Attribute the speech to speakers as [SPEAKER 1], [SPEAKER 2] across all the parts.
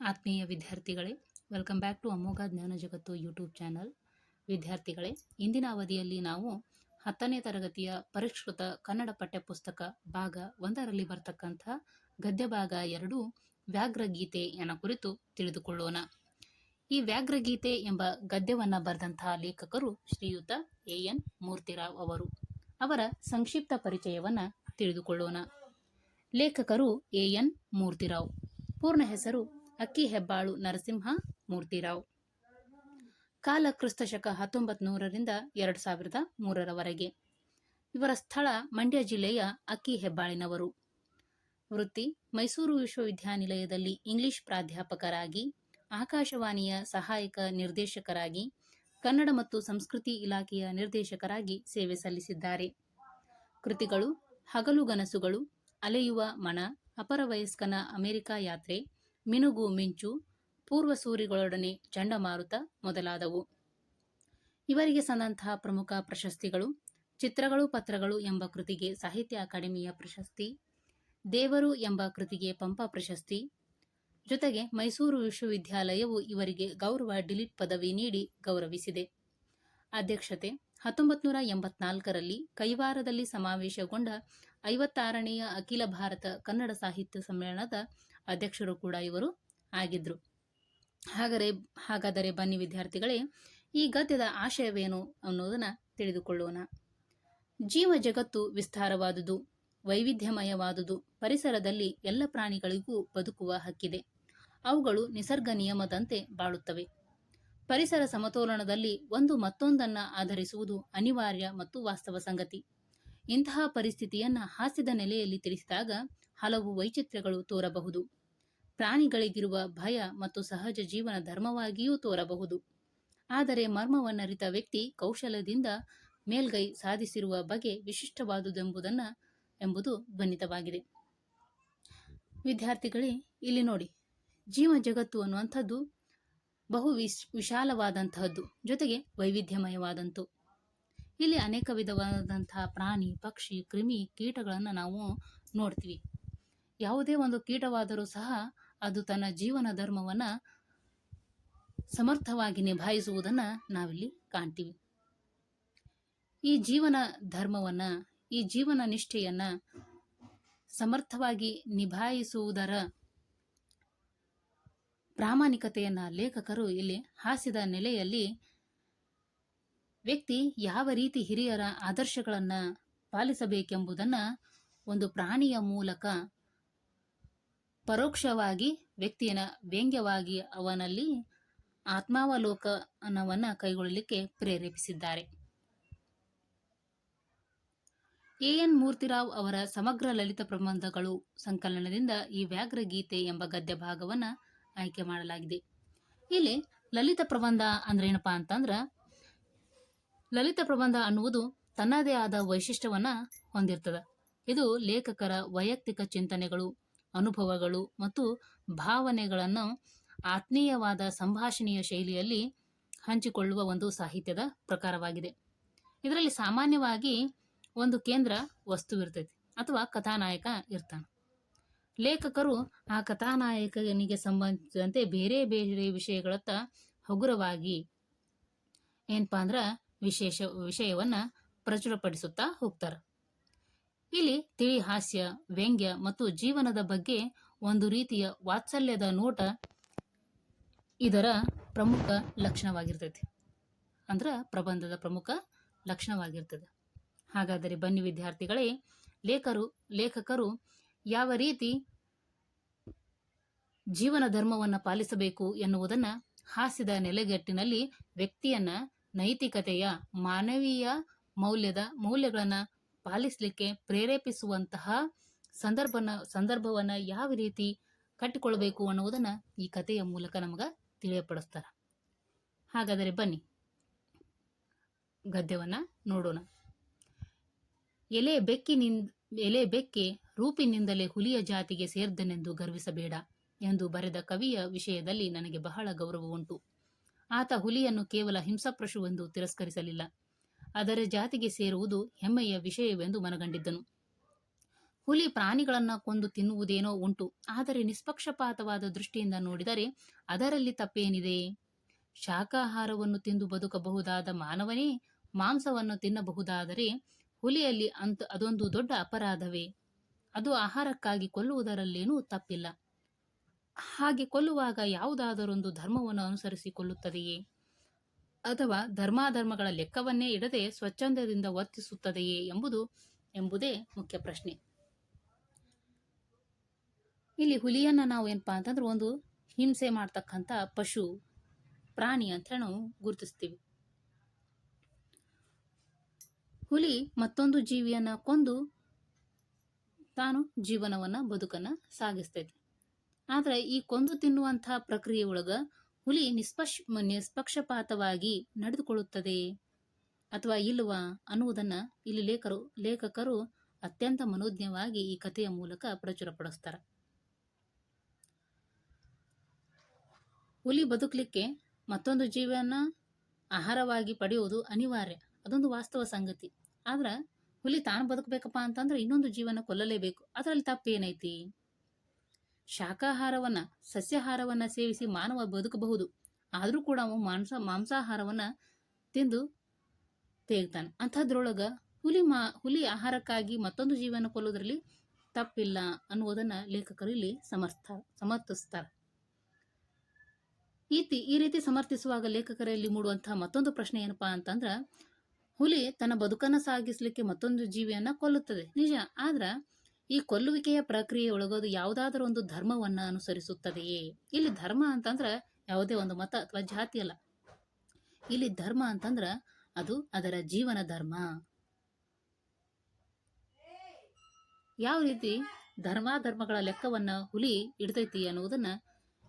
[SPEAKER 1] ಆತ್ಮೀಯ ವಿದ್ಯಾರ್ಥಿಗಳೇ welcome back to ಅಮೋಘ ಜ್ಞಾನ ಜಗತ್ತು ಯೂಟ್ಯೂಬ್ ಚಾನಲ್ ವಿದ್ಯಾರ್ಥಿಗಳೇ, ಇಂದಿನ ಅವಧಿಯಲ್ಲಿ ನಾವು ಹತ್ತನೇ ತರಗತಿಯ ಪರಿಷ್ಕೃತ ಕನ್ನಡ ಪಠ್ಯಪುಸ್ತಕ ಭಾಗ ಒಂದರಲ್ಲಿ ಬರ್ತಕ್ಕಂಥ ಗದ್ಯ ಭಾಗ ಎರಡು ವ್ಯಾಘ್ರಗೀತೆಯನ್ನು ಕುರಿತು ತಿಳಿದುಕೊಳ್ಳೋಣ. ಈ ವ್ಯಾಘ್ರಗೀತೆ ಎಂಬ ಗದ್ಯವನ್ನ ಬರೆದಂತಹ ಲೇಖಕರು ಶ್ರೀಯುತ ಎ ಎನ್ ಮೂರ್ತಿರಾವ್ ಅವರು. ಅವರ ಸಂಕ್ಷಿಪ್ತ ಪರಿಚಯವನ್ನ ತಿಳಿದುಕೊಳ್ಳೋಣ. ಲೇಖಕರು ಎ ಎನ್ ಮೂರ್ತಿರಾವ್. ಪೂರ್ಣ ಹೆಸರು ಅಕ್ಕಿ ಹೆಬ್ಬಾಳು ನರಸಿಂಹ ಮೂರ್ತಿರಾವ್. ಕಾಲ ಕ್ರಿಸ್ತಶಕ ಹತ್ತೊಂಬತ್ ನೂರರಿಂದ ಎರಡು ಸಾವಿರದ ಮೂರರವರೆಗೆ. ಇವರ ಸ್ಥಳ ಮಂಡ್ಯ ಜಿಲ್ಲೆಯ ಅಕ್ಕಿ ಹೆಬ್ಬಾಳಿನವರು. ವೃತ್ತಿ, ಮೈಸೂರು ವಿಶ್ವವಿದ್ಯಾನಿಲಯದಲ್ಲಿ ಇಂಗ್ಲಿಷ್ ಪ್ರಾಧ್ಯಾಪಕರಾಗಿ, ಆಕಾಶವಾಣಿಯ ಸಹಾಯಕ ನಿರ್ದೇಶಕರಾಗಿ, ಕನ್ನಡ ಮತ್ತು ಸಂಸ್ಕೃತಿ ಇಲಾಖೆಯ ನಿರ್ದೇಶಕರಾಗಿ ಸೇವೆ ಸಲ್ಲಿಸಿದ್ದಾರೆ. ಕೃತಿಗಳು ಹಗಲುಗನಸುಗಳು ಅಲೆಯುವ ಮಣ ಅಪರವಯಸ್ಕನ ಅಮೆರಿಕ ಯಾತ್ರೆ ಮಿನುಗು ಮಿಂಚು, ಪೂರ್ವ ಸೂರಿಗಳೊಡನೆ ಚಂಡಮಾರುತ ಮೊದಲಾದವು. ಇವರಿಗೆ ಸಂದಂತಹ ಪ್ರಮುಖ ಪ್ರಶಸ್ತಿಗಳು ಚಿತ್ರಗಳು, ಪತ್ರಗಳು ಎಂಬ ಕೃತಿಗೆ ಸಾಹಿತ್ಯ ಅಕಾಡೆಮಿಯ ಪ್ರಶಸ್ತಿ, ದೇವರು ಎಂಬ ಕೃತಿಗೆ ಪಂಪ ಪ್ರಶಸ್ತಿ, ಜೊತೆಗೆ ಮೈಸೂರು ವಿಶ್ವವಿದ್ಯಾಲಯವು ಇವರಿಗೆ ಗೌರವ ಡಿಲಿಟ್ ಪದವಿ ನೀಡಿ ಗೌರವಿಸಿದೆ. ಅಧ್ಯಕ್ಷತೆ ಹತ್ತೊಂಬತ್ತು ನೂರ ಎಂಬತ್ನಾಲ್ಕರಲ್ಲಿ ಕೈವಾರದಲ್ಲಿ ಸಮಾವೇಶಗೊಂಡ ಐವತ್ತಾರನೆಯ ಅಖಿಲ ಭಾರತ ಕನ್ನಡ ಸಾಹಿತ್ಯ ಸಮ್ಮೇಳನದ ಅಧ್ಯಕ್ಷರು ಕೂಡ ಇವರು ಆಗಿದ್ರು. ಹಾಗರೆ, ಹಾಗಾದರೆ ಬನ್ನಿ ವಿದ್ಯಾರ್ಥಿಗಳೇ, ಈ ಗದ್ಯದ ಆಶಯವೇನು ಅನ್ನೋದನ್ನ ತಿಳಿದುಕೊಳ್ಳೋಣ. ಜೀವ ಜಗತ್ತು ವಿಸ್ತಾರವಾದುದು, ವೈವಿಧ್ಯಮಯವಾದುದು, ಪರಿಸರದಲ್ಲಿ ಎಲ್ಲ ಪ್ರಾಣಿಗಳಿಗೂ ಬದುಕುವ ಹಕ್ಕಿದೆ. ಅವುಗಳು ನಿಸರ್ಗ ನಿಯಮದಂತೆ ಬಾಳುತ್ತವೆ. ಪರಿಸರ ಸಮತೋಲನದಲ್ಲಿ ಒಂದು ಮತ್ತೊಂದನ್ನು ಆಧರಿಸುವುದು ಅನಿವಾರ್ಯ ಮತ್ತು ವಾಸ್ತವ ಸಂಗತಿ. ಇಂತಹ ಪರಿಸ್ಥಿತಿಯನ್ನು ಹಾಸ್ಯದ ನೆಲೆಯಲ್ಲಿ ತಿಳಿಸಿದಾಗ ಹಲವು ವೈಚಿತ್ರ್ಯಗಳು ತೋರಬಹುದು. ಪ್ರಾಣಿಗಳಿಗಿರುವ ಭಯ ಮತ್ತು ಸಹಜ ಜೀವನ ಧರ್ಮವಾಗಿಯೂ ತೋರಬಹುದು. ಆದರೆ ಮರ್ಮವನ್ನರಿತ ವ್ಯಕ್ತಿ ಕೌಶಲದಿಂದ ಮೇಲ್ಗೈ ಸಾಧಿಸಿರುವ ಬಗೆ ವಿಶಿಷ್ಟವಾದುದೆಂಬುದನ್ನು, ಎಂಬುದು ಧ್ವನಿತವಾಗಿದೆ. ವಿದ್ಯಾರ್ಥಿಗಳೇ, ಇಲ್ಲಿ ನೋಡಿ. ಜೀವ ಜಗತ್ತು ಅನ್ನುವಂಥದ್ದು ಬಹು ವಿಶ್ ವಿಶಾಲವಾದಂತಹದ್ದು ಜೊತೆಗೆ ವೈವಿಧ್ಯಮಯವಾದಂತು. ಇಲ್ಲಿ ಅನೇಕ ವಿಧವಾದಂತಹ ಪ್ರಾಣಿ, ಪಕ್ಷಿ, ಕ್ರಿಮಿ ಕೀಟಗಳನ್ನು ನಾವು ನೋಡ್ತೀವಿ. ಯಾವುದೇ ಒಂದು ಕೀಟವಾದರೂ ಸಹ ಅದು ತನ್ನ ಜೀವನ ಧರ್ಮವನ್ನ ಸಮರ್ಥವಾಗಿ ನಿಭಾಯಿಸುವುದನ್ನ ನಾವಿಲ್ಲಿ ಕಾಣ್ತೀವಿ. ಈ ಜೀವನ ಧರ್ಮವನ್ನ, ಈ ಜೀವನ ನಿಷ್ಠೆಯನ್ನ ಸಮರ್ಥವಾಗಿ ನಿಭಾಯಿಸುವುದರ ಪ್ರಾಮಾಣಿಕತೆಯನ್ನ ಲೇಖಕರು ಇಲ್ಲಿ ಹಾಸಿದ ನೆಲೆಯಲ್ಲಿ ವ್ಯಕ್ತಿ ಯಾವ ರೀತಿ ಹಿರಿಯರ ಆದರ್ಶಗಳನ್ನ ಪಾಲಿಸಬೇಕೆಂಬುದನ್ನು ಒಂದು ಪ್ರಾಣಿಯ ಮೂಲಕ ಪರೋಕ್ಷವಾಗಿ ವ್ಯಕ್ತಿಯನ್ನ ವ್ಯಂಗ್ಯವಾಗಿ ಅವನಲ್ಲಿ ಆತ್ಮಾವಲೋಕನವನ್ನ ಕೈಗೊಳ್ಳಲಿಕ್ಕೆ ಪ್ರೇರೇಪಿಸಿದ್ದಾರೆ. ಎ. ಎನ್. ಮೂರ್ತಿರಾವ್ ಅವರ ಸಮಗ್ರ ಲಲಿತ ಪ್ರಬಂಧಗಳು ಸಂಕಲನದಿಂದ ಈ ವ್ಯಾಘ್ರ ಗೀತೆ ಎಂಬ ಗದ್ಯ ಭಾಗವನ್ನ ಆಯ್ಕೆ ಮಾಡಲಾಗಿದೆ. ಇಲ್ಲಿ ಲಲಿತ ಪ್ರಬಂಧ ಅಂದ್ರೆ ಏನಪ್ಪಾ ಅಂತಂದ್ರ, ಲಲಿತ ಪ್ರಬಂಧ ಅನ್ನುವುದು ತನ್ನದೇ ಆದ ವೈಶಿಷ್ಟ್ಯವನ್ನ ಹೊಂದಿರ್ತದ. ಇದು ಲೇಖಕರ ವೈಯಕ್ತಿಕ ಚಿಂತನೆಗಳು ಅನುಭವಗಳು ಮತ್ತು ಭಾವನೆಗಳನ್ನು ಆತ್ಮೀಯವಾದ ಸಂಭಾಷಣೆಯ ಶೈಲಿಯಲ್ಲಿ ಹಂಚಿಕೊಳ್ಳುವ ಒಂದು ಸಾಹಿತ್ಯದ ಪ್ರಕಾರವಾಗಿದೆ. ಇದರಲ್ಲಿ ಸಾಮಾನ್ಯವಾಗಿ ಒಂದು ಕೇಂದ್ರ ವಸ್ತು ಇರ್ತೈತಿ ಅಥವಾ ಕಥಾನಾಯಕ ಇರ್ತಾನೆ. ಲೇಖಕರು ಆ ಕಥಾನಾಯಕನಿಗೆ ಸಂಬಂಧಿಸಿದಂತೆ ಬೇರೆ ಬೇರೆ ವಿಷಯಗಳತ್ತ ಹಗುರವಾಗಿ ಏನಪ್ಪಾ ಅಂದ್ರೆ ವಿಶೇಷ ವಿಷಯವನ್ನ ಪ್ರಚುರಪಡಿಸುತ್ತಾ ಹೋಗ್ತಾರ. ಇಲ್ಲಿ ತಿಳಿ ಹಾಸ್ಯ, ವ್ಯಂಗ್ಯ ಮತ್ತು ಜೀವನದ ಬಗ್ಗೆ ಒಂದು ರೀತಿಯ ವಾತ್ಸಲ್ಯದ ನೋಟ ಇದರ ಪ್ರಮುಖ ಲಕ್ಷಣವಾಗಿರ್ತೈತಿ. ಅಂದ್ರ ಪ್ರಬಂಧದ ಪ್ರಮುಖ ಲಕ್ಷಣವಾಗಿರ್ತದೆ. ಹಾಗಾದರೆ ಬನ್ನಿ ವಿದ್ಯಾರ್ಥಿಗಳೇ, ಲೇಖರು, ಲೇಖಕರು ಯಾವ ರೀತಿ ಜೀವನ ಧರ್ಮವನ್ನು ಪಾಲಿಸಬೇಕು ಎನ್ನುವುದನ್ನ ಹಾಸ್ಯದ ನೆಲೆಗಟ್ಟಿನಲ್ಲಿ ವ್ಯಕ್ತಿಯನ್ನ ನೈತಿಕತೆಯ, ಮಾನವೀಯ ಮೌಲ್ಯದ ಮೌಲ್ಯಗಳನ್ನ ಪಾಲಿಸಲಿಕ್ಕೆ ಪ್ರೇರೇಪಿಸುವಂತಹ ಸಂದರ್ಭನ, ಸಂದರ್ಭವನ್ನ ಯಾವ ರೀತಿ ಕಟ್ಟಿಕೊಳ್ಬೇಕು ಅನ್ನುವುದನ್ನ ಈ ಕಥೆಯ ಮೂಲಕ ನಮಗೆ ತಿಳಿಯಪಡಿಸ್ತಾರ. ಹಾಗಾದರೆ ಬನ್ನಿ, ಗದ್ಯವನ್ನ ನೋಡೋಣ. ಎಲೆ ಬೆಕ್ಕಿನಿಂದ, ಎಲೆ ಬೆಕ್ಕೆ ರೂಪಿನಿಂದಲೇ ಹುಲಿಯ ಜಾತಿಗೆ ಸೇರ್ದನೆಂದು ಗರ್ವಿಸಬೇಡ ಎಂದು ಬರೆದ ಕವಿಯ ವಿಷಯದಲ್ಲಿ ನನಗೆ ಬಹಳ ಗೌರವ ಉಂಟು. ಆತ ಹುಲಿಯನ್ನು ಕೇವಲ ಹಿಂಸಪ್ರಶುವೆಂದು ತಿರಸ್ಕರಿಸಲಿಲ್ಲ. ಅದರ ಜಾತಿಗೆ ಸೇರುವುದು ಹೆಮ್ಮೆಯ ವಿಷಯವೆಂದು ಮನಗಂಡಿದ್ದನು. ಹುಲಿ ಪ್ರಾಣಿಗಳನ್ನು ಕೊಂದು ತಿನ್ನುವುದೇನೋ ಉಂಟು. ಆದರೆ ನಿಷ್ಪಕ್ಷಪಾತವಾದ ದೃಷ್ಟಿಯಿಂದ ನೋಡಿದರೆ ಅದರಲ್ಲಿ ತಪ್ಪೇನಿದೆ? ಶಾಖಾಹಾರವನ್ನು ತಿಂದು ಬದುಕಬಹುದಾದ ಮಾನವನೇ ಮಾಂಸವನ್ನು ತಿನ್ನಬಹುದಾದರೆ ಹುಲಿಯಲ್ಲಿ ಅಂತ ಅದೊಂದು ದೊಡ್ಡ ಅಪರಾಧವೇ? ಅದು ಆಹಾರಕ್ಕಾಗಿ ಕೊಲ್ಲುವುದರಲ್ಲೇನೂ ತಪ್ಪಿಲ್ಲ. ಹಾಗೆ ಕೊಲ್ಲುವಾಗ ಯಾವುದಾದರೊಂದು ಧರ್ಮವನ್ನು ಅನುಸರಿಸಿ ಕೊಲ್ಲುತ್ತದೆಯೇ ಅಥವಾ ಧರ್ಮಾಧರ್ಮಗಳ ಲೆಕ್ಕವನ್ನೇ ಇಡದೆ ಸ್ವಚ್ಛಂದದಿಂದ ವರ್ತಿಸುತ್ತದೆಯೇ ಎಂಬುದು, ಎಂಬುದೇ ಮುಖ್ಯ ಪ್ರಶ್ನೆ. ಇಲ್ಲಿ ಹುಲಿಯನ್ನ ನಾವು ಏನಪ್ಪಾ ಅಂತಂದ್ರೆ ಒಂದು ಹಿಂಸೆ ಮಾಡ್ತಕ್ಕಂಥ ಪಶು, ಪ್ರಾಣಿ ಅಂತ ನಾವು ಗುರುತಿಸ್ತೀವಿ. ಹುಲಿ ಮತ್ತೊಂದು ಜೀವಿಯನ್ನ ಕೊಂದು ತಾನು ಜೀವನವನ್ನ ಬದುಕನ್ನ ಸಾಗಿಸ್ತೈತಿ. ಆದ್ರೆ ಈ ಕೊಂದು ತಿನ್ನುವಂತಹ ಪ್ರಕ್ರಿಯೆ ಒಳಗ ಹುಲಿ ನಿಷ್ಪಕ್ಷ ನಿಷ್ಪಕ್ಷಪಾತವಾಗಿ ನಡೆದುಕೊಳ್ಳುತ್ತದೆ ಅಥವಾ ಇಲ್ಲವಾ ಅನ್ನುವುದನ್ನ ಇಲ್ಲಿ ಲೇಖರು, ಲೇಖಕರು ಅತ್ಯಂತ ಮನೋಜ್ಞವಾಗಿ ಈ ಕಥೆಯ ಮೂಲಕ ಪ್ರಚುರಪಡಿಸ್ತಾರೆ. ಹುಲಿ ಬದುಕಲಿಕ್ಕೆ ಮತ್ತೊಂದು ಜೀವನ ಆಹಾರವಾಗಿ ಪಡೆಯುವುದು ಅನಿವಾರ್ಯ. ಅದೊಂದು ವಾಸ್ತವ ಸಂಗತಿ. ಆದ್ರ ಹುಲಿ ತಾನು ಬದುಕಬೇಕಪ್ಪ ಅಂತಂದ್ರೆ ಇನ್ನೊಂದು ಜೀವನ ಕೊಲ್ಲಲೇಬೇಕು. ಅದರಲ್ಲಿ ತಪ್ಪೇನೈತಿ? ಶಾಕಾಹಾರವನ್ನ, ಸಸ್ಯಾಹಾರವನ್ನ ಸೇವಿಸಿ ಮಾನವ ಬದುಕಬಹುದು. ಆದರೂ ಕೂಡ ಅವನು ಮಾಂಸ, ಮಾಂಸಾಹಾರವನ್ನ ತಿಂದು ತೇಗ್ತಾನೆ. ಅಂಥದ್ರೊಳಗ ಹುಲಿ ಮಾ, ಹುಲಿ ಆಹಾರಕ್ಕಾಗಿ ಮತ್ತೊಂದು ಜೀವನ ಕೊಲ್ಲೋದ್ರಲ್ಲಿ ತಪ್ಪಿಲ್ಲ ಅನ್ನುವುದನ್ನ ಲೇಖಕರು ಇಲ್ಲಿ ಸಮರ್ಥ, ಸಮರ್ಥಿಸ್ತಾರೆ. ಈ ತಿ- ಈ ರೀತಿ ಸಮರ್ಥಿಸುವಾಗ ಲೇಖಕರಲ್ಲಿ ಮೂಡುವಂತಹ ಮತ್ತೊಂದು ಪ್ರಶ್ನೆ ಏನಪ್ಪಾ ಅಂತಂದ್ರ, ಹುಲಿ ತನ್ನ ಬದುಕನ್ನ ಸಾಗಿಸ್ಲಿಕ್ಕೆ ಮತ್ತೊಂದು ಜೀವಿಯನ್ನ ಕೊಲ್ಲುತ್ತದೆ. ನಿಜ, ಆದ್ರ ಈ ಕೊಲ್ಲುವಿಕೆಯ ಪ್ರಕ್ರಿಯೆ ಒಳಗೋದು ಯಾವುದಾದ್ರೂ ಒಂದು ಧರ್ಮವನ್ನು ಅನುಸರಿಸುತ್ತದೆಯೇ? ಇಲ್ಲಿ ಧರ್ಮ ಅಂತಂದ್ರೆ ಯಾವುದೇ ಒಂದು ಮತ ಅಥವಾ ಜಾತಿ ಅಲ್ಲ. ಇಲ್ಲಿ ಧರ್ಮ ಅಂತಂದ್ರೆ ಅದು ಅದರ ಜೀವನ ಧರ್ಮ. ಯಾವ ರೀತಿ ಧರ್ಮಾಧರ್ಮಗಳ ಲೆಕ್ಕವನ್ನ ಹುಲಿ ಇಡ್ತೈತಿ ಅನ್ನುವುದನ್ನ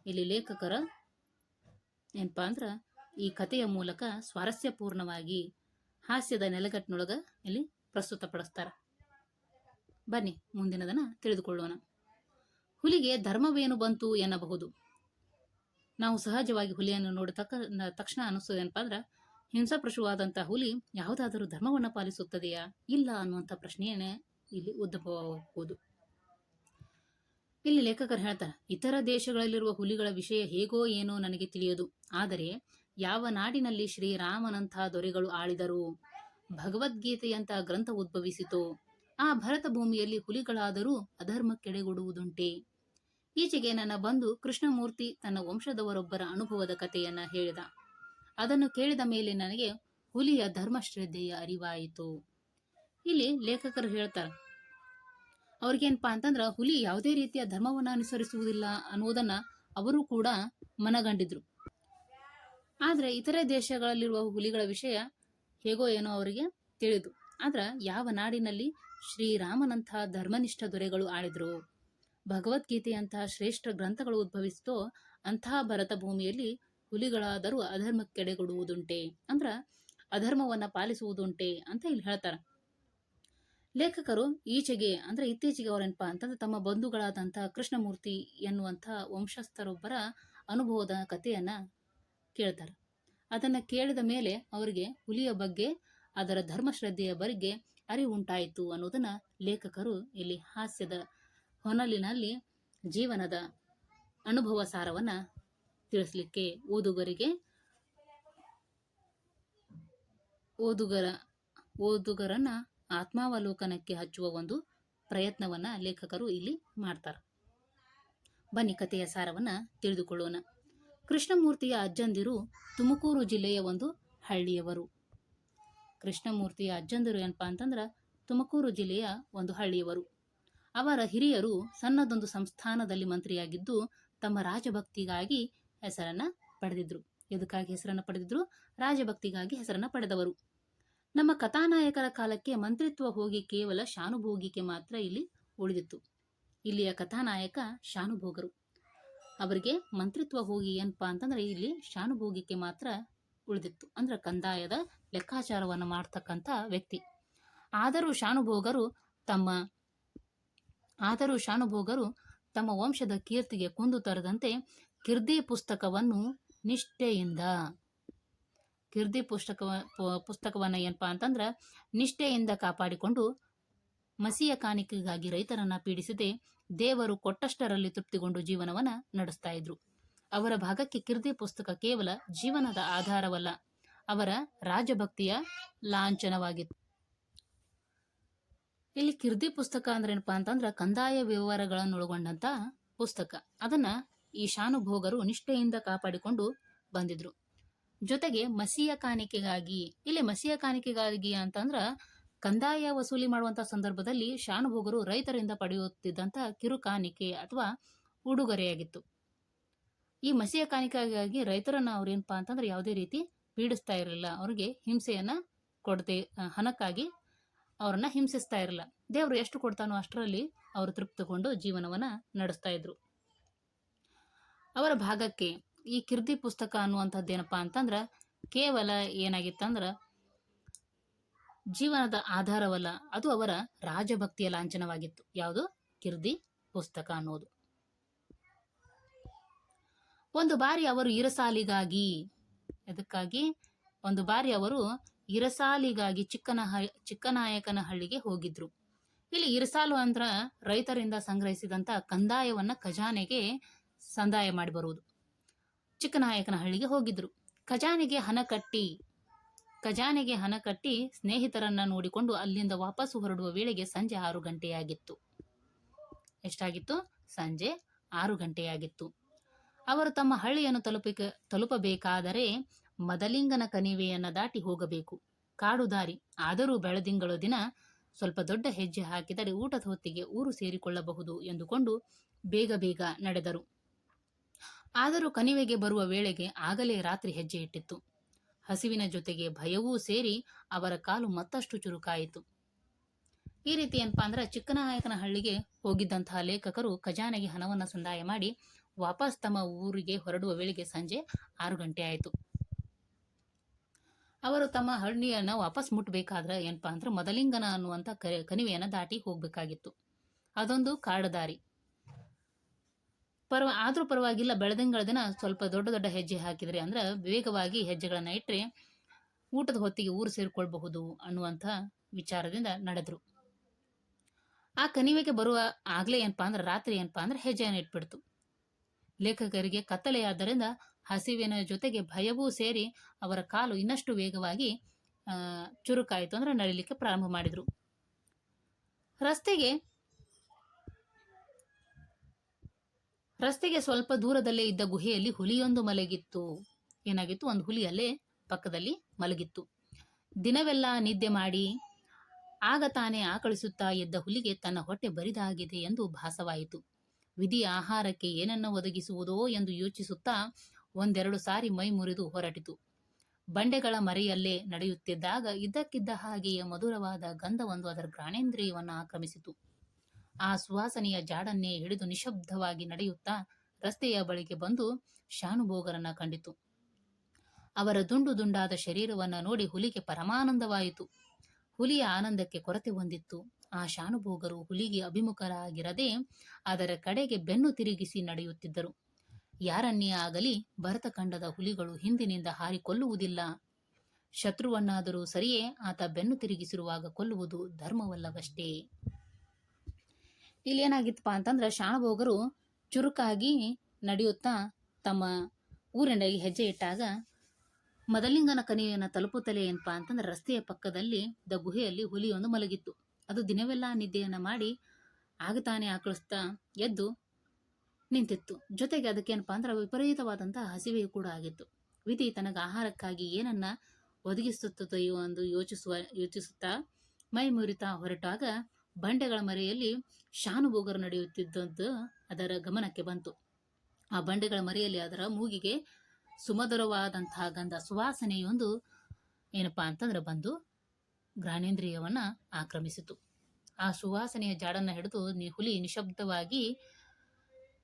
[SPEAKER 1] ಇಲ್ಲಿ ಲೇಖಕರ ಏನಪ್ಪಾ ಅಂದ್ರ ಈ ಕಥೆಯ ಮೂಲಕ ಸ್ವಾರಸ್ಯಪೂರ್ಣವಾಗಿ ಹಾಸ್ಯದ ನೆಲೆಗಟ್ಟಿನೊಳಗ ಇಲ್ಲಿ ಪ್ರಸ್ತುತಪಡಿಸ್ತಾರ. ಬನ್ನಿ, ಮುಂದಿನದನ್ನ ತಿಳಿದುಕೊಳ್ಳೋಣ. ಹುಲಿಗೆ ಧರ್ಮವೇನು ಬಂತು ಎನ್ನಬಹುದು. ನಾವು ಸಹಜವಾಗಿ ಹುಲಿಯನ್ನು ನೋಡಿದ ತಕ್ಷಣ ಅನಿಸೋದೇನಪ್ಪ ಹಿಂಸಾ ಹಿಂಸಾಪ್ರಶುವಾದಂತಹ ಹುಲಿ ಯಾವುದಾದರೂ ಧರ್ಮವನ್ನು ಪಾಲಿಸುತ್ತದೆಯಾ? ಇಲ್ಲ ಅನ್ನುವಂಥ ಪ್ರಶ್ನೆಯೇ ಇಲ್ಲಿ ಉದ್ಭವಬಹುದು ಇಲ್ಲಿ ಲೇಖಕರು ಹೇಳ್ತಾರೆ, ಇತರ ದೇಶಗಳಲ್ಲಿರುವ ಹುಲಿಗಳ ವಿಷಯ ಹೇಗೋ ಏನೋ ನನಗೆ ತಿಳಿಯದು. ಆದರೆ, ಯಾವ ನಾಡಿನಲ್ಲಿ ಶ್ರೀರಾಮನಂಥ ದೊರೆಗಳು ಆಳಿದರು? ಭಗವದ್ಗೀತೆಯಂತಹ ಗ್ರಂಥ ಉದ್ಭವಿಸಿತು. ಆ ಭರತ ಭೂಮಿಯಲ್ಲಿ ಹುಲಿಗಳಾದರೂ ಅಧರ್ಮಕ್ಕೆಡೆಗೊಡುವುದುಂಟೆ. ಈಚೆಗೆ ನನ್ನ ಬಂಧು ಕೃಷ್ಣಮೂರ್ತಿ ತನ್ನ ವಂಶದವರೊಬ್ಬರ ಅನುಭವದ ಕಥೆಯನ್ನ ಹೇಳಿದ. ಅದನ್ನು ಕೇಳಿದ ಮೇಲೆ ನನಗೆ ಹುಲಿಯ ಧರ್ಮಶ್ರದ್ಧೆಯ ಅರಿವಾಯಿತು. ಇಲ್ಲಿ ಲೇಖಕರು ಹೇಳ್ತಾರೆ, ಅವ್ರಿಗೇನಪ್ಪಾ ಅಂತಂದ್ರ ಹುಲಿ ಯಾವುದೇ ರೀತಿಯ ಧರ್ಮವನ್ನು ಅನುಸರಿಸುವುದಿಲ್ಲ ಅನ್ನೋದನ್ನ ಅವರು ಕೂಡ ಮನಗಂಡಿದ್ರು. ಆದ್ರೆ ಇತರೆ ದೇಶಗಳಲ್ಲಿರುವ ಹುಲಿಗಳ ವಿಷಯ ಹೇಗೋ ಏನೋ ಅವರಿಗೆ ತಿಳಿದು ಆದ್ರ ಯಾವ ನಾಡಿನಲ್ಲಿ ಶ್ರೀರಾಮನಂಥ ಧರ್ಮನಿಷ್ಠ ದೊರೆಗಳು ಆಳಿದ್ರು? ಭಗವದ್ಗೀತೆಯಂತಹ ಶ್ರೇಷ್ಠ ಗ್ರಂಥಗಳು ಉದ್ಭವಿಸ್ತೋ ಅಂತಹ ಭರತ ಭೂಮಿಯಲ್ಲಿ ಹುಲಿಗಳಾದರೂ ಅಧರ್ಮಕ್ಕೆಡೆಗೊಡುವುದುಂಟೆ ಅಂದ್ರ ಅಧರ್ಮವನ್ನ ಪಾಲಿಸುವುದುಂಟೆ ಅಂತ ಇಲ್ಲಿ ಹೇಳ್ತಾರ. ಲೇಖಕರು ಈಚೆಗೆ ಅಂದ್ರೆ ಇತ್ತೀಚೆಗೆ ಅವರೇನಪ್ಪ ಅಂತಂದ್ರೆ ತಮ್ಮ ಬಂಧುಗಳಾದಂತಹ ಕೃಷ್ಣಮೂರ್ತಿ ಎನ್ನುವಂತಹ ವಂಶಸ್ಥರೊಬ್ಬರ ಅನುಭವದ ಕಥೆಯನ್ನ ಕೇಳ್ತಾರೆ. ಅದನ್ನ ಕೇಳಿದ ಮೇಲೆ ಅವರಿಗೆ ಹುಲಿಯ ಬಗ್ಗೆ ಅದರ ಧರ್ಮಶ್ರದ್ಧೆಯ ಬಗ್ಗೆ ಅರಿವುಂಟಾಯಿತು ಅನ್ನೋದನ್ನ ಲೇಖಕರು ಇಲ್ಲಿ ಹಾಸ್ಯದ ಹೊನಲಿನಲ್ಲಿ ಜೀವನದ ಅನುಭವ ಸಾರವನ್ನ ತಿಳಿಸ್ಲಿಕ್ಕೆ ಓದುಗರಿಗೆ ಓದುಗರ, ಓದುಗರನ್ನ ಆತ್ಮಾವಲೋಕನಕ್ಕೆ ಹಚ್ಚುವ ಒಂದು ಪ್ರಯತ್ನವನ್ನ ಲೇಖಕರು ಇಲ್ಲಿ ಮಾಡ್ತಾರೆ. ಬನ್ನಿ ಕಥೆಯ ಸಾರವನ್ನ ತಿಳಿದುಕೊಳ್ಳೋಣ. ಕೃಷ್ಣಮೂರ್ತಿಯ ಅಜ್ಜಂದಿರು ತುಮಕೂರು ಜಿಲ್ಲೆಯ ಒಂದು ಹಳ್ಳಿಯವರು. ಕೃಷ್ಣಮೂರ್ತಿಯ ಅಜ್ಜಂದಿರು ಏನಪ್ಪಾ ಅಂತಂದ್ರ ತುಮಕೂರು ಜಿಲ್ಲೆಯ ಒಂದು ಹಳ್ಳಿಯವರು. ಅವರ ಹಿರಿಯರು ಸಣ್ಣದೊಂದು ಸಂಸ್ಥಾನದಲ್ಲಿ ಮಂತ್ರಿಯಾಗಿದ್ದು ತಮ್ಮ ರಾಜಭಕ್ತಿಗಾಗಿ ಹೆಸರನ್ನ ಪಡೆದಿದ್ರು. ಎದಕ್ಕಾಗಿ ಹೆಸರನ್ನ ಪಡೆದಿದ್ರು? ರಾಜಭಕ್ತಿಗಾಗಿ ಹೆಸರನ್ನ ಪಡೆದವರು. ನಮ್ಮ ಕಥಾನಾಯಕರ ಕಾಲಕ್ಕೆ ಮಂತ್ರಿತ್ವ ಹೋಗಿ ಕೇವಲ ಶಾನುಭೋಗಿಕೆ ಮಾತ್ರ ಇಲ್ಲಿ ಉಳಿದಿತ್ತು. ಇಲ್ಲಿಯ ಕಥಾನಾಯಕ ಶಾನುಭೋಗರು. ಅವರಿಗೆ ಮಂತ್ರಿತ್ವ ಹೋಗಿ ಏನಪ್ಪಾ ಅಂತಂದ್ರೆ ಇಲ್ಲಿ ಶಾನುಭೋಗಿಕೆ ಮಾತ್ರ ಉಳಿದಿತ್ತು. ಅಂದ್ರೆ ಕಂದಾಯದ ಲೆಕ್ಕಾಚಾರವನ್ನು ಮಾಡ್ತಕ್ಕಂಥ ವ್ಯಕ್ತಿ. ಆದರೂ ಶಾನುಭೋಗರು ತಮ್ಮ, ಆದರೂ ಶಾನುಭೋಗರು ತಮ್ಮ ವಂಶದ ಕೀರ್ತಿಗೆ ಕುಂದು ತರದಂತೆ ಕಿರ್ದಿ ಪುಸ್ತಕವನ್ನು ನಿಷ್ಠೆಯಿಂದ, ಕಿರ್ದಿ ಪುಸ್ತಕ ಪುಸ್ತಕವನ್ನ ಏನಪ್ಪಾ ಅಂತಂದ್ರ ನಿಷ್ಠೆಯಿಂದ ಕಾಪಾಡಿಕೊಂಡು ಮಸಿಯ ಕಾಣಿಕೆಗಾಗಿ ರೈತರನ್ನ ಪೀಡಿಸದೆ ದೇವರು ಕೊಟ್ಟಷ್ಟರಲ್ಲಿ ತೃಪ್ತಿಗೊಂಡು ಜೀವನವನ್ನ ನಡೆಸ್ತಾ ಇದ್ರು. ಅವರ ಭಾಗಕ್ಕೆ ಕಿರ್ದಿ ಪುಸ್ತಕ ಕೇವಲ ಜೀವನದ ಆಧಾರವಲ್ಲ. ಅವರ ರಾಜಭಕ್ತಿಯ ಲಾಂಛನವಾಗಿತ್ತು. ಇಲ್ಲಿ ಕಿರ್ದಿ ಪುಸ್ತಕ ಅಂದ್ರೆ ಏನಪ್ಪಾ ಅಂತಂದ್ರ ಕಂದಾಯ ವಿವರಗಳನ್ನು ಒಳಗೊಂಡಂತ ಪುಸ್ತಕ. ಅದನ್ನ ಈ ಶಾನುಭೋಗರು ನಿಷ್ಠೆಯಿಂದ ಕಾಪಾಡಿಕೊಂಡು ಬಂದಿದ್ರು. ಜೊತೆಗೆ ಮಸಿಯ ಕಾಣಿಕೆಗಾಗಿ, ಇಲ್ಲಿ ಮಸಿಯ ಕಾಣಿಕೆಗಾಗಿ ಅಂತಂದ್ರ ಕಂದಾಯ ವಸೂಲಿ ಮಾಡುವಂತ ಸಂದರ್ಭದಲ್ಲಿ ಶಾನುಭೋಗರು ರೈತರಿಂದ ಪಡೆಯುತ್ತಿದ್ದಂತ ಕಿರು ಕಾಣಿಕೆ ಅಥವಾ ಉಡುಗೊರೆಯಾಗಿತ್ತು. ಈ ಮಸಿಯ ಕಾಣಿಕೆಗಾಗಿ ರೈತರನ್ನ ಅವ್ರೇನಪ್ಪಾ ಅಂತಂದ್ರೆ ಯಾವುದೇ ರೀತಿ ಪೀಡಿಸ್ತಾ ಇರಲಿಲ್ಲ. ಅವ್ರಿಗೆ ಹಿಂಸೆಯನ್ನ ಕೊಡದೆ ಹಣಕ್ಕಾಗಿ ಅವ್ರನ್ನ ಹಿಂಸಿಸ್ತಾ ಇರಲಿಲ್ಲ. ದೇವರು ಎಷ್ಟು ಕೊಡ್ತಾನೋ ಅಷ್ಟರಲ್ಲಿ ಅವರು ತೃಪ್ತಿಗೊಂಡು ಜೀವನವನ್ನ ನಡೆಸ್ತಾ ಇದ್ರು. ಅವರ ಭಾಗಕ್ಕೆ ಈ ಕಿರ್ದಿ ಪುಸ್ತಕ ಅನ್ನುವಂಥದ್ದೇನಪ್ಪಾ ಅಂತಂದ್ರ ಕೇವಲ ಏನಾಗಿತ್ತಂದ್ರ ಜೀವನದ ಆಧಾರವಲ್ಲ, ಅದು ಅವರ ರಾಜಭಕ್ತಿಯ ಲಾಂಛನವಾಗಿತ್ತು. ಯಾವುದು? ಕಿರ್ದಿ ಪುಸ್ತಕ ಅನ್ನೋದು. ಒಂದು ಬಾರಿ ಅವರು ಇರಸಾಲಿಗಾಗಿ ಅದಕ್ಕಾಗಿ ಒಂದು ಬಾರಿ ಅವರು ಇರಸಾಲಿಗಾಗಿ ಚಿಕ್ಕನ ಚಿಕ್ಕನಾಯಕನ ಹಳ್ಳಿಗೆ ಹೋಗಿದ್ರು. ಇಲ್ಲಿ ಇರಸಾಲು ಅಂದ್ರ ರೈತರಿಂದ ಸಂಗ್ರಹಿಸಿದಂತ ಕಂದಾಯವನ್ನ ಖಜಾನೆಗೆ ಸಂದಾಯ ಮಾಡಿ ಬರುವುದು. ಚಿಕ್ಕನಾಯಕನ ಹಳ್ಳಿಗೆ ಹೋಗಿದ್ರು. ಖಜಾನೆಗೆ ಹಣ ಕಟ್ಟಿ, ಖಜಾನೆಗೆ ಹಣ ಕಟ್ಟಿ ಸ್ನೇಹಿತರನ್ನ ನೋಡಿಕೊಂಡು ಅಲ್ಲಿಂದ ವಾಪಸ್ ಹೊರಡುವ ವೇಳೆಗೆ ಸಂಜೆ ಆರು ಗಂಟೆಯಾಗಿತ್ತು. ಎಷ್ಟಾಗಿತ್ತು? ಸಂಜೆ ಆರು ಗಂಟೆಯಾಗಿತ್ತು. ಅವರು ತಮ್ಮ ಹಳ್ಳಿಯನ್ನು ತಲುಪಿಕ, ತಲುಪಬೇಕಾದರೆ ಮದಲಿಂಗನ ಕಣಿವೆಯನ್ನ ದಾಟಿ ಹೋಗಬೇಕು. ಕಾಡು ದಾರಿ. ಆದರೂ ಬೆಳದಿಂಗಳು ದಿನ ಸ್ವಲ್ಪ ದೊಡ್ಡ ಹೆಜ್ಜೆ ಹಾಕಿದರೆ ಊಟದ ಹೊತ್ತಿಗೆ ಊರು ಸೇರಿಕೊಳ್ಳಬಹುದು ಎಂದುಕೊಂಡು ಬೇಗ ಬೇಗ ನಡೆದರು. ಆದರೂ ಕಣಿವೆಗೆ ಬರುವ ವೇಳೆಗೆ ಆಗಲೇ ರಾತ್ರಿ ಹೆಜ್ಜೆ ಇಟ್ಟಿತ್ತು. ಹಸಿವಿನ ಜೊತೆಗೆ ಭಯವೂ ಸೇರಿ ಅವರ ಕಾಲು ಮತ್ತಷ್ಟು ಚುರುಕಾಯಿತು. ಈ ರೀತಿ ಏನಪ್ಪಾ ಅಂದ್ರೆ ಚಿಕ್ಕನಾಯಕನ ಹಳ್ಳಿಗೆ ಹೋಗಿದ್ದಂತಹ ಲೇಖಕರು ಖಜಾನೆಗೆ ಹಣವನ್ನು ಸಂದಾಯ ಮಾಡಿ ವಾಪಸ್ ತಮ್ಮ ಊರಿಗೆ ಹೊರಡುವ ವೇಳೆಗೆ ಸಂಜೆ ಆರು ಗಂಟೆ ಆಯಿತು. ಅವರು ತಮ್ಮ ಹಳ್ಳಿಯನ್ನು ವಾಪಸ್ ಮುಟ್ಟಬೇಕಾದ್ರೆ ಏನಪ್ಪಾ ಅಂದ್ರೆ ಮೊದಲಿಂಗನ ಅನ್ನುವಂಥ ಕಣಿವೆಯನ್ನು ದಾಟಿ ಹೋಗ್ಬೇಕಾಗಿತ್ತು. ಅದೊಂದು ಕಾಡದಾರಿ. ಪರ್ವ, ಆದ್ರೂ ಪರವಾಗಿಲ್ಲ, ಬೆಳೆದಂಗಳ ದಿನ ಸ್ವಲ್ಪ ದೊಡ್ಡ ದೊಡ್ಡ ಹೆಜ್ಜೆ ಹಾಕಿದ್ರೆ ಅಂದ್ರೆ ವೇಗವಾಗಿ ಹೆಜ್ಜೆಗಳನ್ನ ಇಟ್ಟರೆ ಊಟದ ಹೊತ್ತಿಗೆ ಊರು ಸೇರಿಕೊಳ್ಬಹುದು ಅನ್ನುವಂಥ ವಿಚಾರದಿಂದ ನಡೆದ್ರು. ಆ ಕಣಿವೆಗೆ ಬರುವ ಆಗ್ಲೇ ಏನಪ್ಪಾ ಅಂದ್ರೆ ರಾತ್ರಿ ಏನಪ್ಪಾ ಅಂದ್ರೆ ಹೆಜ್ಜೆಯನ್ನು ಇಟ್ಬಿಡ್ತು. ಲೇಖಕರಿಗೆ ಕತ್ತಲೆಯಾದ್ದರಿಂದ ಹಸಿವಿನ ಜೊತೆಗೆ ಭಯವೂ ಸೇರಿ ಅವರ ಕಾಲು ಇನ್ನಷ್ಟು ವೇಗವಾಗಿ ಚುರುಕಾಯಿತು ಅಂದ್ರೆ ನಡಿಲಿಕ್ಕೆ ಪ್ರಾರಂಭ ಮಾಡಿದ್ರು. ರಸ್ತೆಗೆ ರಸ್ತೆಗೆ ಸ್ವಲ್ಪ ದೂರದಲ್ಲೇ ಇದ್ದ ಗುಹೆಯಲ್ಲಿ ಹುಲಿಯೊಂದು ಮಲಗಿತ್ತು. ಏನಾಗಿತ್ತು? ಒಂದು ಹುಲಿ ಅಲ್ಲೇ ಪಕ್ಕದಲ್ಲಿ ಮಲಗಿತ್ತು. ದಿನವೆಲ್ಲ ನಿದ್ದೆ ಮಾಡಿ ಆಗ ತಾನೇ ಆಕಳಿಸುತ್ತಾ ಎದ್ದ ಹುಲಿಗೆ ತನ್ನ ಹೊಟ್ಟೆ ಬರಿದಾಗಿದೆ ಎಂದು ಭಾಸವಾಯಿತು. ವಿಧಿ ಆಹಾರಕ್ಕೆ ಏನನ್ನು ಒದಗಿಸುವುದೋ ಎಂದು ಯೋಚಿಸುತ್ತಾ ಒಂದೆರಡು ಸಾರಿ ಮೈ ಮುರಿದು ಹೊರಟಿತು. ಬಂಡೆಗಳ ಮರೆಯಲ್ಲೇ ನಡೆಯುತ್ತಿದ್ದಾಗ ಇದ್ದಕ್ಕಿದ್ದ ಹಾಗೆಯೇ ಮಧುರವಾದ ಗಂಧವೊಂದು ಅದರ ಘ್ರಾಣೇಂದ್ರಿಯವನ್ನು ಆಕ್ರಮಿಸಿತು. ಆ ಸುವಾಸನೆಯ ಜಾಡನ್ನೇ ಹಿಡಿದು ನಿಶಬ್ದವಾಗಿ ನಡೆಯುತ್ತಾ ರಸ್ತೆಯ ಬಳಿಗೆ ಬಂದು ಶಾನುಭೋಗರನ್ನ ಕಂಡಿತು. ಅವರ ದುಂಡು ದುಂಡಾದ ಶರೀರವನ್ನ ನೋಡಿ ಹುಲಿಗೆ ಪರಮಾನಂದವಾಯಿತು. ಹುಲಿಯ ಆನಂದಕ್ಕೆ ಕೊರತೆ ಹೊಂದಿತ್ತು. ಆ ಶಾನುಭೋಗರು ಹುಲಿಗೆ ಅಭಿಮುಖರಾಗಿರದೆ ಅದರ ಕಡೆಗೆ ಬೆನ್ನು ತಿರುಗಿಸಿ ನಡೆಯುತ್ತಿದ್ದರು. ಯಾರನ್ನೇ ಆಗಲಿ ಭರತ ಕಂಡದ ಹುಲಿಗಳು ಹಿಂದಿನಿಂದ ಹಾರಿ ಕೊಲ್ಲುವುದಿಲ್ಲ ಶತ್ರುವನ್ನಾದರೂ ಸರಿಯೇ ಆತ ಬೆನ್ನು ತಿರುಗಿಸಿರುವಾಗ ಕೊಲ್ಲುವುದು ಧರ್ಮವಲ್ಲವಷ್ಟೇ. ಇಲ್ಲಿ ಏನಾಗಿತ್ತಪ್ಪ ಅಂತಂದ್ರೆ ಶಾಣಭೋಗರು ಚುರುಕಾಗಿ ನಡೆಯುತ್ತಾ ತಮ್ಮ ಊರಿನಲ್ಲಿ ಹೆಜ್ಜೆ ಇಟ್ಟಾಗ ಮದಲಿಂಗನ ಕನಿಯನ್ನು ತಲುಪುತ್ತಲೇ ಏನಪ್ಪಾ ಅಂತಂದ್ರೆ ರಸ್ತೆಯ ಪಕ್ಕದಲ್ಲಿ ದ ಗುಹೆಯಲ್ಲಿ ಹುಲಿಯೊಂದು ಮಲಗಿತ್ತು. ಅದು ದಿನವೆಲ್ಲ ನಿದ್ದೆಯನ್ನ ಮಾಡಿ ಆಗತಾನೆ ಆಕಳಿಸ್ತಾ ಎದ್ದು ನಿಂತಿತ್ತು. ಜೊತೆಗೆ ಅದಕ್ಕೇನಪ್ಪಾ ಅಂದ್ರೆ ವಿಪರೀತವಾದಂತಹ ಹಸಿವೆಯು ಕೂಡ ಆಗಿತ್ತು. ವಿಧಿ ತನಗೆ ಆಹಾರಕ್ಕಾಗಿ ಏನನ್ನ ಒದಗಿಸುತ್ತದೆಯೋ ಎಂದು ಯೋಚಿಸುವ, ಯೋಚಿಸುತ್ತಾ ಮೈ ಮುರಿತಾ ಹೊರಟಾಗ ಬಂಡೆಗಳ ಮರೆಯಲ್ಲಿ ಶಾನುಭೋಗರು ನಡೆಯುತ್ತಿದ್ದಂತ ಅದರ ಗಮನಕ್ಕೆ ಬಂತು. ಆ ಬಂಡೆಗಳ ಮರೆಯಲ್ಲಿ ಅದರ ಮೂಗಿಗೆ ಸುಮಧುರವಾದಂತಹ ಗಂಧ ಸುವಾಸನೆಯೊಂದು ಏನಪ್ಪಾ ಅಂತಂದ್ರೆ ಬಂದು ಘ್ರಾಣೇಂದ್ರಿಯವನ್ನ ಆಕ್ರಮಿಸಿತು. ಆ ಸುವಾಸನೆಯ ಜಾಡನ್ನು ಹಿಡಿದು ಹುಲಿ ನಿಶಬ್ದವಾಗಿ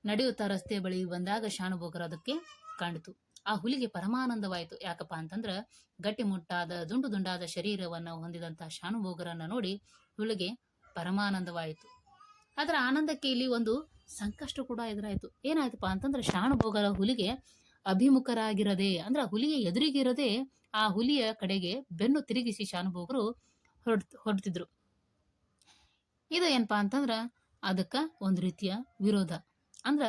[SPEAKER 1] ನಡೆಯುತ್ತಾ ರಸ್ತೆ ಬಳಿ ಬಂದಾಗ ಶಾನುಭೋಗರು ಅದಕ್ಕೆ ಕಾಣಿತು ಆ ಹುಲಿಗೆ ಪರಮಾನಂದವಾಯಿತು. ಯಾಕಪ್ಪ ಅಂತಂದ್ರೆ ಗಟ್ಟಿಮುಟ್ಟಾದ ದುಂಡು ದುಂಡಾದ ಶರೀರವನ್ನು ಹೊಂದಿದಂತಹ ಶಾನುಭೋಗರನ್ನ ನೋಡಿ ಹುಲಿಗೆ ಪರಮಾನಂದವಾಯಿತು. ಅದರ ಆನಂದಕ್ಕೆ ಇಲ್ಲಿ ಒಂದು ಸಂಕಷ್ಟ ಕೂಡ ಎದುರಾಯಿತು. ಏನಾಯ್ತಪ್ಪ ಅಂತಂದ್ರೆ ಶಾನುಭೋಗರ ಹುಲಿಗೆ ಅಭಿಮುಖರಾಗಿರದೆ, ಅಂದ್ರೆ ಹುಲಿಗೆ ಎದುರಿಗಿರದೆ ಆ ಹುಲಿಯ ಕಡೆಗೆ ಬೆನ್ನು ತಿರುಗಿಸಿ ಶಾನುಭೋಗರು ಹೊರಡ್, ಹೊರಡ್ತಿದ್ರು. ಇದು ಏನಪ್ಪಾ ಅಂತಂದ್ರ ಅದಕ್ಕ ಒಂದು ರೀತಿಯ ವಿರೋಧ. ಅಂದ್ರ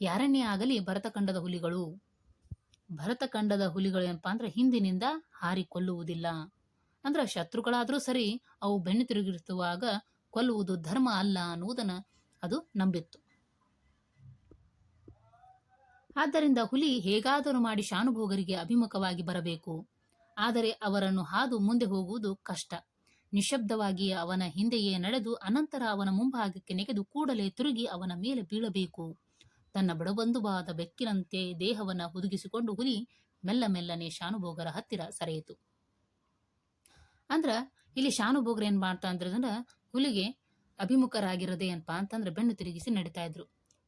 [SPEAKER 1] ಯಾರನ್ನೇ ಆಗಲಿ ಭರತಖಂಡದ ಹುಲಿಗಳು. ಭರತಖಂಡದ ಹುಲಿಗಳು ಏನಪ್ಪಾ ಅಂದ್ರೆ ಹಿಂದಿನಿಂದ ಹಾರಿ ಕೊಲ್ಲುವುದಿಲ್ಲ. ಅಂದ್ರ ಶತ್ರುಗಳಾದ್ರೂ ಸರಿ ಅವು ಬೆನ್ನು ತಿರುಗಿಸುವಾಗ ಕೊಲ್ಲುವುದು ಧರ್ಮ ಅಲ್ಲ ಅನ್ನುವುದನ್ನ ಅದು ನಂಬಿತ್ತು. ಆದ್ದರಿಂದ ಹುಲಿ ಹೇಗಾದರೂ ಮಾಡಿ ಶಾನುಭೋಗರಿಗೆ ಅಭಿಮುಖವಾಗಿ ಬರಬೇಕು. ಆದರೆ ಅವರನ್ನು ಹಾದು ಮುಂದೆ ಹೋಗುವುದು ಕಷ್ಟ. ನಿಶಬ್ದವಾಗಿ ಅವನ ಹಿಂದೆಯೇ ನಡೆದು ಅನಂತರ ಅವನ ಮುಂಭಾಗಕ್ಕೆ ನೆಗೆದು ಕೂಡಲೇ ತಿರುಗಿ ಅವನ ಮೇಲೆ ಬೀಳಬೇಕು. ತನ್ನ ಬಡಬಂಧುವಾದ ಬೆಕ್ಕಿನಂತೆ ದೇಹವನ್ನ ಹುದುಗಿಸಿಕೊಂಡು ಹುಲಿ ಮೆಲ್ಲ ಮೆಲ್ಲನೆ ಶಾನುಭೋಗರ ಹತ್ತಿರ ಸರಿಯಿತು. ಅಂದ್ರ, ಇಲ್ಲಿ ಶಾನುಭೋಗರು ಏನ್ ಮಾಡ್ತಾ ಅಂದ್ರೆ, ಹುಲಿಗೆ ಅಭಿಮುಖರಾಗಿರದೆ ಏನಪ್ಪಾ ಅಂತಂದ್ರೆ ಬೆನ್ನು ತಿರುಗಿಸಿ ನಡೀತಾ ಇದ್ರು.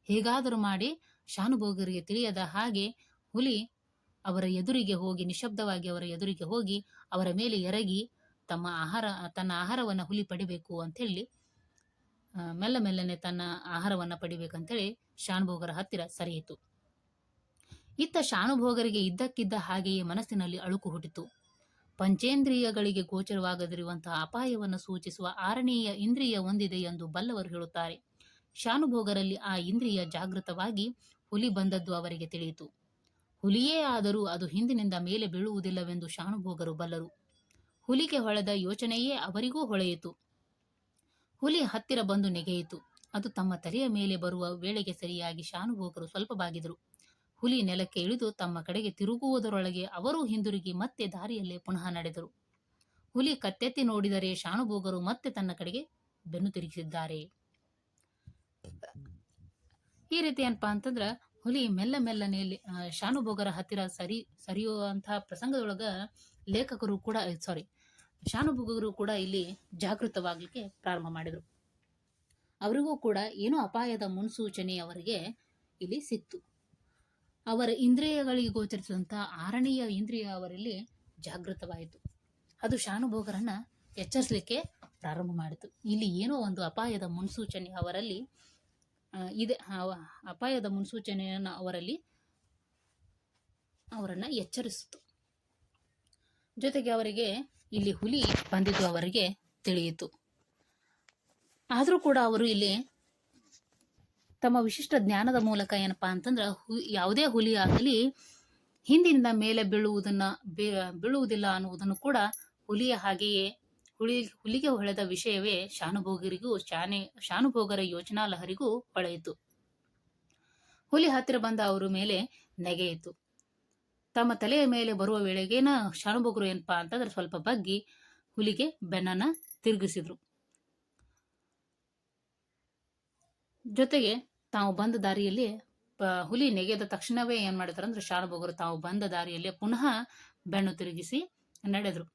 [SPEAKER 1] ಹೇಗಾದರೂ ಮಾಡಿ ಶಾನುಭೋಗರಿಗೆ ತಿಳಿಯದ ಹಾಗೆ ಹುಲಿ ಅವರ ಎದುರಿಗೆ ಹೋಗಿ ನಿಶಬ್ದವಾಗಿ ಅವರ ಎದುರಿಗೆ ಹೋಗಿ ಅವರ ಮೇಲೆ ಎರಗಿ ತಮ್ಮ ಆಹಾರ, ತನ್ನ ಆಹಾರವನ್ನ ಹುಲಿ ಪಡಿಬೇಕು ಅಂತ ಹೇಳಿ ಮೆಲ್ಲ ಮೆಲ್ಲನೆ ತನ್ನ ಆಹಾರವನ್ನ ಪಡಿಬೇಕಂತೇಳಿ ಶಾನುಭೋಗರ ಹತ್ತಿರ ಸರಿಯಿತು. ಇತ್ತ ಶಾನುಭೋಗರಿಗೆ ಇದ್ದಕ್ಕಿದ್ದ ಹಾಗೆಯೇ ಮನಸ್ಸಿನಲ್ಲಿ ಅಳುಕು ಹುಟ್ಟಿತು. ಪಂಚೇಂದ್ರಿಯಗಳಿಗೆ ಗೋಚರವಾಗದಿರುವಂತಹ ಅಪಾಯವನ್ನು ಸೂಚಿಸುವ ಆರನೇಯ ಇಂದ್ರಿಯ ಹೊಂದಿದೆ ಎಂದು ಬಲ್ಲವರು ಹೇಳುತ್ತಾರೆ. ಶಾನುಭೋಗರಲ್ಲಿ ಆ ಇಂದ್ರಿಯ ಜಾಗೃತವಾಗಿ ಹುಲಿ ಬಂದದ್ದು ಅವರಿಗೆ ತಿಳಿಯಿತು. ಹುಲಿಯೇ ಆದರೂ ಅದು ಹಿಂದಿನಿಂದ ಮೇಲೆ ಬೀಳುವುದಿಲ್ಲವೆಂದು ಶಾನುಭೋಗರು ಬಲ್ಲರು. ಹುಲಿಗೆ ಹೊಳೆದ ಯೋಚನೆಯೇ ಅವರಿಗೂ ಹೊಳೆಯಿತು. ಹುಲಿ ಹತ್ತಿರ ಬಂದು ನೆಗೆಯಿತು. ಅದು ತಮ್ಮ ತಲೆಯ ಮೇಲೆ ಬರುವ ವೇಳೆಗೆ ಸರಿಯಾಗಿ ಶಾನುಭೋಗರು ಸ್ವಲ್ಪ ಬಾಗಿದರು. ಹುಲಿ ನೆಲಕ್ಕೆ ಇಳಿದು ತಮ್ಮ ಕಡೆಗೆ ತಿರುಗುವುದರೊಳಗೆ ಅವರೂ ಹಿಂದಿರುಗಿ ಮತ್ತೆ ದಾರಿಯಲ್ಲೇ ಪುನಃ ನಡೆದರು. ಹುಲಿ ಕತ್ತೆತ್ತಿ ನೋಡಿದರೆ ಶಾನುಭೋಗರು ಮತ್ತೆ ತನ್ನ ಕಡೆಗೆ ಬೆನ್ನು ತಿರುಗಿಸಿದ್ದಾರೆ. ಈ ರೀತಿ ಏನಪ್ಪಾ ಅಂತಂದ್ರ ಹುಲಿ ಮೆಲ್ಲ ಮೆಲ್ಲನೆ ಶಾನುಭೋಗರ ಹತ್ತಿರ ಸರಿ, ಸರಿಯುವಂತಹ ಪ್ರಸಂಗದೊಳಗ ಲೇಖಕರು ಕೂಡ ಸಾರಿ ಶಾನುಭೋಗರು ಕೂಡ ಇಲ್ಲಿ ಜಾಗೃತವಾಗಲಿಕ್ಕೆ ಪ್ರಾರಂಭ ಮಾಡಿದರು. ಅವರಿಗೂ ಕೂಡ ಏನೋ ಅಪಾಯದ ಮುನ್ಸೂಚನೆ ಅವರಿಗೆ ಇಲ್ಲಿ ಸಿಕ್ತು. ಅವರ ಇಂದ್ರಿಯಗಳಿಗೆ ಗೋಚರಿಸಿದಂತಹ ಆರನೆಯ ಇಂದ್ರಿಯ ಅವರಲ್ಲಿ ಜಾಗೃತವಾಯಿತು. ಅದು ಶಾನುಭೋಗರನ್ನ ಎಚ್ಚರಿಸಲಿಕ್ಕೆ ಪ್ರಾರಂಭ ಮಾಡಿತು. ಇಲ್ಲಿ ಏನೋ ಒಂದು ಅಪಾಯದ ಮುನ್ಸೂಚನೆ ಅವರಲ್ಲಿ ಇದೆ ಅಪಾಯದ ಮುನ್ಸೂಚನೆಯನ್ನು ಅವರಲ್ಲಿ ಅವರನ್ನು ಎಚ್ಚರಿಸಿತು. ಜೊತೆಗೆ ಅವರಿಗೆ ಇಲ್ಲಿ ಹುಲಿ ಬಂದಿದ್ದು ಅವರಿಗೆ ತಿಳಿಯಿತು. ಆದರೂ ಕೂಡ ಅವರು ಇಲ್ಲಿ ತಮ್ಮ ವಿಶಿಷ್ಟ ಜ್ಞಾನದ ಮೂಲಕ ಏನಪ್ಪಾ ಅಂತಂದ್ರೆ, ಹು- ಯಾವುದೇ ಹುಲಿ ಆಗಲಿ, ಹಿಂದಿನಿಂದ ಮೇಲೆ ಬೀಳುವುದನ್ನ ಬೀಳುವುದಿಲ್ಲ ಅನ್ನುವುದನ್ನು ಕೂಡ ಹುಲಿಯ ಹಾಗೆಯೇ ಹುಲಿ ಹುಲಿಗೆ ಹೊಳೆದ ವಿಷಯವೇ ಶಾನುಭೋಗರಿಗೂ, ಶಾನೆ, ಶಾನುಭೋಗರ ಯೋಚನಾ ಲಹರಿಗೂ ಹೊಳೆಯಿತು ಹುಲಿ ಹತ್ತಿರ ಬಂದ ಅವರ ಮೇಲೆ ನೆಗೆಯಿತು. ತಮ್ಮ ತಲೆಯ ಮೇಲೆ ಬರುವ ವೇಳೆಗೇನ ಶಾನುಭೋಗರು ಏನಪ್ಪಾ? ಅಂತಂದ್ರೆ ಸ್ವಲ್ಪ ಬಗ್ಗಿ ಹುಲಿಗೆ ಬೆನ್ನನ ತಿರುಗಿಸಿದ್ರು. ಜೊತೆಗೆ ತಾವು ಬಂದ ದಾರಿಯಲ್ಲಿ ಹುಲಿ ನೆಗೆದ ತಕ್ಷಣವೇ ಏನ್ ಮಾಡಿದ್ರು ಅಂದ್ರೆ, ಶಾನುಭೋಗರು ತಾವು ಬಂದ ದಾರಿಯಲ್ಲಿ ಪುನಃ ಬೆನ್ನು ತಿರುಗಿಸಿ ನಡೆದ್ರು.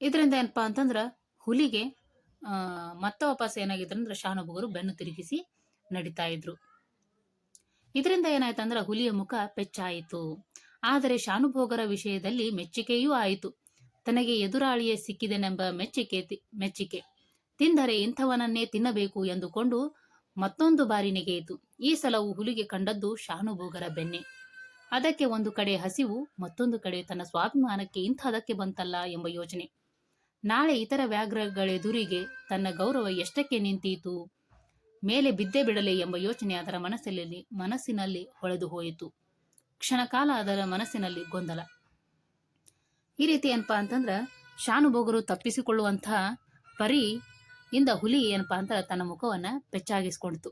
[SPEAKER 1] ಇದರಿಂದ ಏನಪ್ಪಾ ಅಂತಂದ್ರ ಹುಲಿಗೆ ಮತ್ತೆ ವಾಪಸ್ ಏನಾಗಿದ್ರು ಅಂದ್ರೆ ಶಾನುಭೋಗರು ಬೆನ್ನು ತಿರುಗಿಸಿ ನಡೀತಾ ಇದ್ರು. ಇದರಿಂದ ಏನಾಯ್ತಂದ್ರ ಹುಲಿಯ ಮುಖ ಪೆಚ್ಚಾಯಿತು. ಆದರೆ ಶಾನುಭೋಗರ ವಿಷಯದಲ್ಲಿ ಮೆಚ್ಚುಗೆಯೂ ಆಯಿತು. ತನಗೆ ಎದುರಾಳಿಯೇ ಸಿಕ್ಕಿದೆನೆಂಬ ಮೆಚ್ಚಿಕೆ ಮೆಚ್ಚಿಕೆ. ತಿಂದರೆ ಇಂಥವನನ್ನೇ ತಿನ್ನಬೇಕು ಎಂದುಕೊಂಡು ಮತ್ತೊಂದು ಬಾರಿ ನೆಗೆಯಿತು. ಈ ಸಲವು ಹುಲಿಗೆ ಕಂಡದ್ದು ಶಾನುಭೋಗರ ಬೆನ್ನೆ. ಅದಕ್ಕೆ ಒಂದು ಕಡೆ ಹಸಿವು, ಮತ್ತೊಂದು ಕಡೆ ತನ್ನ ಸ್ವಾಭಿಮಾನಕ್ಕೆ ಇಂಥದಕ್ಕೆ ಬಂತಲ್ಲ ಎಂಬ ಯೋಚನೆ. ನಾಳೆ ಇತರ ವ್ಯಾಘ್ರಗಳೆದುರಿಗೆ ತನ್ನ ಗೌರವ ಎಷ್ಟಕ್ಕೆ ನಿಂತೀತು? ಮೇಲೆ ಬಿದ್ದೇ ಬಿಡಲಿ ಎಂಬ ಯೋಚನೆ ಅದರ ಮನಸ್ಸಿನಲ್ಲಿ ಮನಸ್ಸಿನಲ್ಲಿ ಹೊಳೆದು ಹೋಯಿತು. ಕ್ಷಣಕಾಲ ಅದರ ಮನಸ್ಸಿನಲ್ಲಿ ಗೊಂದಲ. ಈ ರೀತಿ ಏನಪ್ಪ ಅಂತಂದ್ರ, ಶಾನುಭೋಗರು ತಪ್ಪಿಸಿಕೊಳ್ಳುವಂತಹ ಪರಿ ಇಂದ ಹುಲಿ ಏನಪ್ಪಾ ಅಂತ ತನ್ನ ಮುಖವನ್ನ ಪೆಚ್ಚಾಗಿಸ್ಕೊಂಡಿತು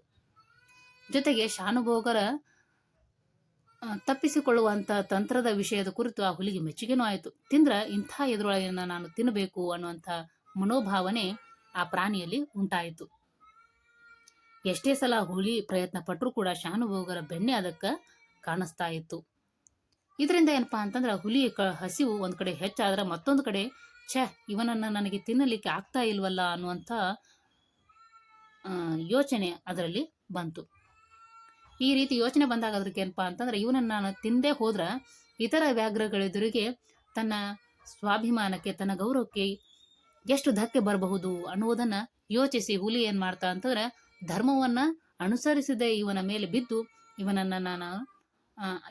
[SPEAKER 1] ಜೊತೆಗೆ ಶಾನುಭೋಗರ ಆ, ತಪ್ಪಿಸಿಕೊಳ್ಳುವಂತ ತಂತ್ರದ ವಿಷಯದ ಕುರಿತು ಆ ಹುಲಿಗೆ ಮೆಚ್ಚುಗೆನೂ ಆಯಿತು. ತಿಂದ್ರ ಇಂಥ ಎದುರೊಳಗಿನ ನಾನು ತಿನ್ನಬೇಕು ಅನ್ನುವಂಥ ಮನೋಭಾವನೆ ಆ ಪ್ರಾಣಿಯಲ್ಲಿ ಉಂಟಾಯಿತು. ಎಷ್ಟೇ ಸಲ ಹುಲಿ ಪ್ರಯತ್ನ ಪಟ್ಟರೂ ಕೂಡ ಶಾನುಭೋಗರ ಬೆನ್ನೆ ಅದಕ್ಕೆ ಕಾಣಿಸ್ತಾ ಇತ್ತು. ಇದರಿಂದ ಏನಪ್ಪಾ ಅಂತಂದ್ರೆ ಹುಲಿ ಕ ಹಸಿವು ಒಂದು ಕಡೆ ಹೆಚ್ಚಾದ್ರೆ ಮತ್ತೊಂದು ಕಡೆ ಛೇ ಇವನನ್ನ ನನಗೆ ತಿನ್ನಲಿಕ್ಕೆ ಆಗ್ತಾ ಇಲ್ವಲ್ಲ ಅನ್ನುವಂಥ ಯೋಚನೆ ಅದರಲ್ಲಿ ಬಂತು. ಈ ರೀತಿ ಯೋಚನೆ ಬಂದಾಗ ಅದಕ್ಕೆ ಏನಪ್ಪಾ ಅಂತಂದ್ರೆ ಇವನನ್ನ ನಾನು ತಿಂದೇ ಹೋದ್ರ ಇತರ ವ್ಯಾಘ್ರಗಳೆದುರಿಗೆ ತನ್ನ ಸ್ವಾಭಿಮಾನಕ್ಕೆ, ತನ್ನ ಗೌರವಕ್ಕೆ ಎಷ್ಟು ಧಕ್ಕೆ ಬರಬಹುದು ಅನ್ನುವುದನ್ನ ಯೋಚಿಸಿ ಹುಲಿ ಏನ್ ಮಾಡ್ತಾ ಅಂತಂದ್ರೆ ಧರ್ಮವನ್ನ ಅನುಸರಿಸದೆ ಇವನ ಮೇಲೆ ಬಿದ್ದು ಇವನನ್ನ ನಾನು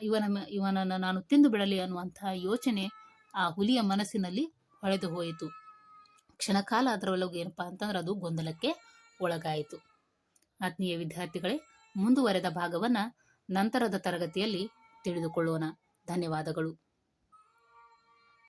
[SPEAKER 1] ಇವನ ಇವನನ್ನ ನಾನು ತಿಂದು ಬಿಡಲಿ ಅನ್ನುವಂತಹ ಯೋಚನೆ ಆ ಹುಲಿಯ ಮನಸ್ಸಿನಲ್ಲಿ ಹೊಳೆದು ಹೋಯಿತು. ಕ್ಷಣಕಾಲ ಅದರೊಳಗೆ ಏನಪ್ಪಾ ಅಂತಂದ್ರೆ ಅದು ಗೊಂದಲಕ್ಕೆ ಒಳಗಾಯಿತು. ಆತ್ಮೀಯ ವಿದ್ಯಾರ್ಥಿಗಳೇ ಮುಂದುವರೆದ ಭಾಗವನ್ನ ನಂತರದ ತರಗತಿಯಲ್ಲಿ ತಿಳಿದುಕೊಳ್ಳೋಣ. ಧನ್ಯವಾದಗಳು.